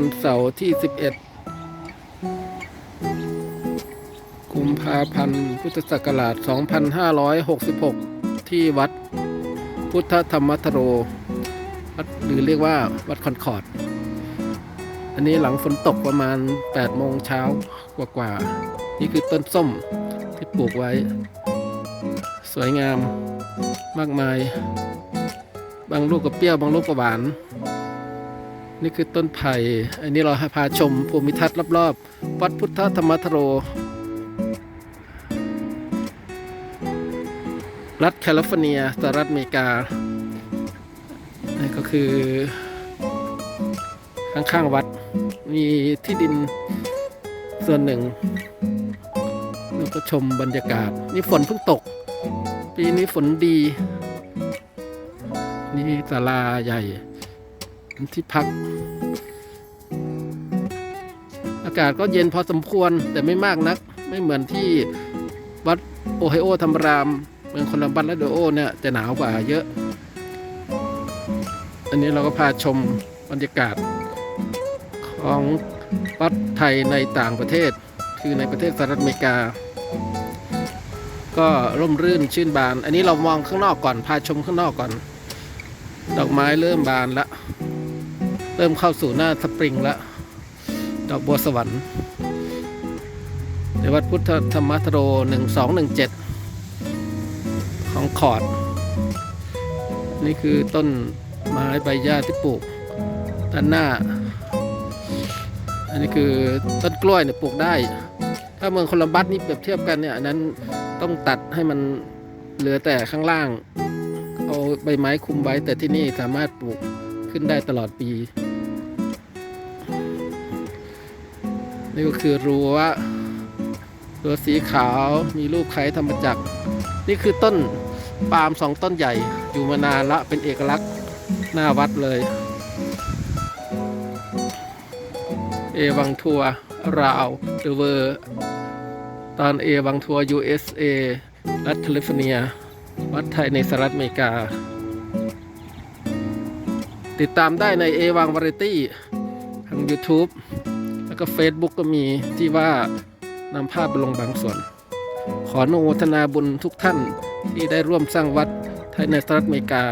วันเสาร์ที่ 11 กุมภาพันธ์ พุทธศักราช 2566 ที่วัดพุทธธรรมทโร วัดหรือเรียกว่าวัดคอนคอร์ด อันนี้หลังฝนตกประมาณ 8 โมงเช้ากว่า ๆ นี่คือต้นส้มที่ปลูกไว้ สวยงามมากมาย บางลูกก็เปรี้ยว บางลูกก็หวาน นี่คือต้นไผ่ อันนี้เราพาชมภูมิทัศน์รอบๆ วัดพุทธธรรมทโร รัฐแคลิฟอร์เนียสหรัฐอเมริกา นี่ก็คือ ข้างๆวัด มีที่ดินส่วนหนึ่งแล้วก็ชมบรรยากาศ นี่ฝนเพิ่งตก ปีนี้ฝนดี นี่ศาลาใหญ่ ที่พัก อากาศก็เย็นพอสมควรแต่ไม่มากนัก ไม่เหมือนที่วัดโอไฮโอธรรมราม เมืองคลัมบัสและโดโอเนี่ยจะหนาวกว่าเยอะ อันนี้เราก็พาชมบรรยากาศของวัดไทยในต่างประเทศ คือในประเทศสหรัฐอเมริกา ก็ร่มรื่นชื่นบาน อันนี้เรามองข้างนอกก่อน พาชมข้างนอกก่อน ดอกไม้เริ่มบานละ เริ่มเข้าสู่หน้าสปริงละดอกบัวสวรรค์ในวัดพุทธธรรมทโร 1217 ของขอด นี่คือต้นไม้ใบหญ้าที่ปลูกด้านหน้า อันนี้คือต้นกล้วยเนี่ยปลูกได้ ถ้าเมืองโคลัมบัสนี่เปรียบเทียบกันเนี่ยอันนั้นต้องตัดให้มันเหลือแต่ข้างล่าง เอาใบไม้คุมไว้แต่ที่นี่สามารถปลูกขึ้นได้ตลอดปี นี่ก็คือรั้วรั้วสีขาวมีรูปไข่ธรรมจักร นี่คือต้นปาล์มสองต้นใหญ่อยู่มานานละเป็นเอกลักษณ์หน้าวัดเลย เอวังทัวร์ราวเดเวอร์ตอนเอวังทัว USA รัฐแคลิฟอร์เนีย วัดไทยในสหรัฐอเมริกา ติดตามได้ในเอวังวาไรตี้ทาง YouTube ก็ Facebook ก็มีที่ว่านำภาพไปลงบางส่วน ขออนุโมทนาบุญทุกท่านที่ได้ร่วมสร้างวัดไทยในสหรัฐอเมริกา